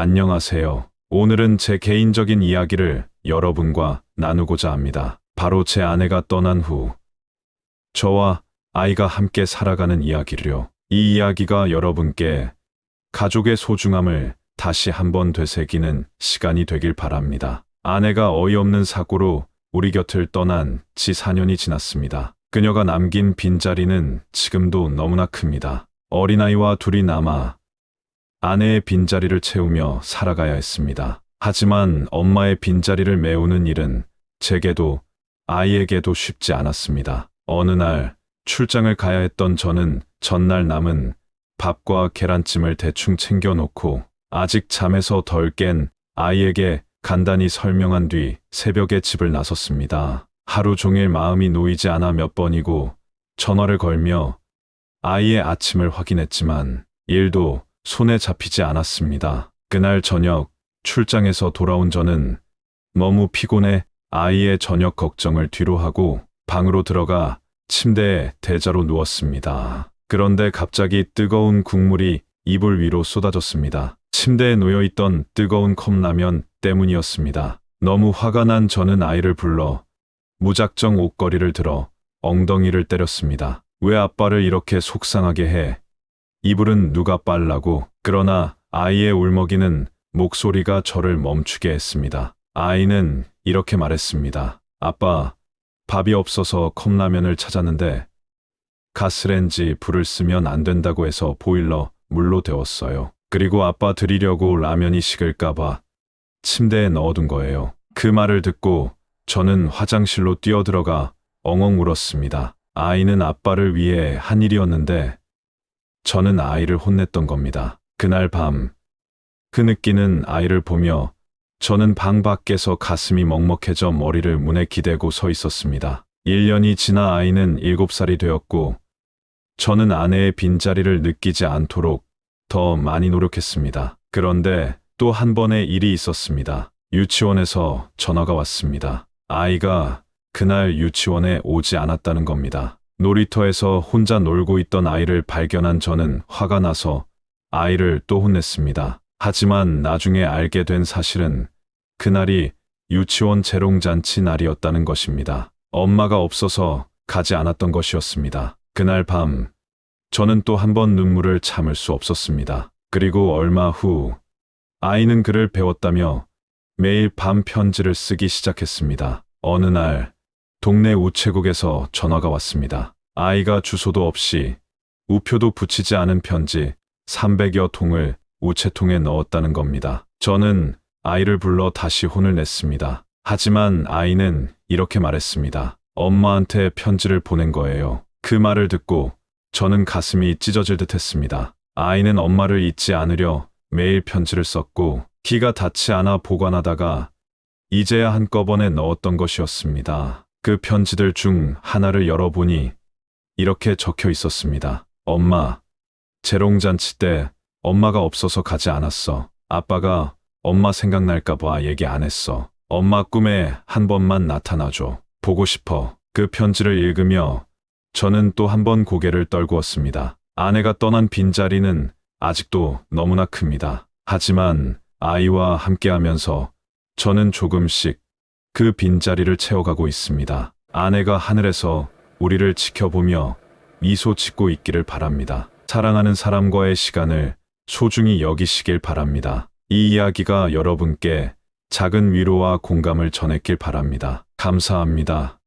안녕하세요. 오늘은 제 개인적인 이야기를 여러분과 나누고자 합니다. 바로 제 아내가 떠난 후 저와 아이가 함께 살아가는 이야기를요. 이 이야기가 여러분께 가족의 소중함을 다시 한번 되새기는 시간이 되길 바랍니다. 아내가 어이없는 사고로 우리 곁을 떠난 지 4년이 지났습니다. 그녀가 남긴 빈자리는 지금도 너무나 큽니다. 어린아이와 둘이 남아 아내의 빈자리를 채우며 살아가야 했습니다. 하지만 엄마의 빈자리를 메우는 일은 제게도 아이에게도 쉽지 않았습니다. 어느 날 출장을 가야 했던 저는 전날 남은 밥과 계란찜을 대충 챙겨놓고 아직 잠에서 덜 깬 아이에게 간단히 설명한 뒤 새벽에 집을 나섰습니다. 하루 종일 마음이 놓이지 않아 몇 번이고 전화를 걸며 아이의 아침을 확인했지만 일도 손에 잡히지 않았습니다. 그날 저녁 출장에서 돌아온 저는 너무 피곤해 아이의 저녁 걱정을 뒤로 하고 방으로 들어가 침대에 대자로 누웠습니다. 그런데 갑자기 뜨거운 국물이 이불 위로 쏟아졌습니다. 침대에 놓여있던 뜨거운 컵라면 때문이었습니다. 너무 화가 난 저는 아이를 불러 무작정 옷걸이를 들어 엉덩이를 때렸습니다. 왜 아빠를 이렇게 속상하게 해? 이불은 누가 빨라고? 그러나 아이의 울먹이는 목소리가 저를 멈추게 했습니다. 아이는 이렇게 말했습니다. 아빠, 밥이 없어서 컵라면을 찾았는데 가스렌지 불을 쓰면 안 된다고 해서 보일러 물로 데웠어요. 그리고 아빠 드리려고 라면이 식을까봐 침대에 넣어둔 거예요. 그 말을 듣고 저는 화장실로 뛰어들어가 엉엉 울었습니다. 아이는 아빠를 위해 한 일이었는데 저는 아이를 혼냈던 겁니다. 그날 밤, 그 느끼는 아이를 보며 저는 방 밖에서 가슴이 먹먹해져 머리를 문에 기대고 서 있었습니다. 1년이 지나 아이는 7살이 되었고, 저는 아내의 빈자리를 느끼지 않도록 더 많이 노력했습니다. 그런데 또 한 번의 일이 있었습니다. 유치원에서 전화가 왔습니다. 아이가 그날 유치원에 오지 않았다는 겁니다. 놀이터에서 혼자 놀고 있던 아이를 발견한 저는 화가 나서 아이를 또 혼냈습니다. 하지만 나중에 알게 된 사실은 그날이 유치원 재롱잔치 날이었다는 것입니다. 엄마가 없어서 가지 않았던 것이었습니다. 그날 밤, 저는 또 한 번 눈물을 참을 수 없었습니다. 그리고 얼마 후, 아이는 글을 배웠다며 매일 밤 편지를 쓰기 시작했습니다. 어느 날, 동네 우체국에서 전화가 왔습니다. 아이가 주소도 없이 우표도 붙이지 않은 편지 300여 통을 우체통에 넣었다는 겁니다. 저는 아이를 불러 다시 혼을 냈습니다. 하지만 아이는 이렇게 말했습니다. 엄마한테 편지를 보낸 거예요. 그 말을 듣고 저는 가슴이 찢어질 듯 했습니다. 아이는 엄마를 잊지 않으려 매일 편지를 썼고 키가 닿지 않아 보관하다가 이제야 한꺼번에 넣었던 것이었습니다. 그 편지들 중 하나를 열어보니 이렇게 적혀 있었습니다. 엄마, 재롱잔치 때 엄마가 없어서 가지 않았어. 아빠가 엄마 생각날까봐 얘기 안 했어. 엄마 꿈에 한 번만 나타나줘. 보고 싶어. 그 편지를 읽으며 저는 또 한 번 고개를 떨구었습니다. 아내가 떠난 빈자리는 아직도 너무나 큽니다. 하지만 아이와 함께하면서 저는 조금씩 그 빈자리를 채워가고 있습니다. 아내가 하늘에서 우리를 지켜보며 미소 짓고 있기를 바랍니다. 사랑하는 사람과의 시간을 소중히 여기시길 바랍니다. 이 이야기가 여러분께 작은 위로와 공감을 전했길 바랍니다. 감사합니다.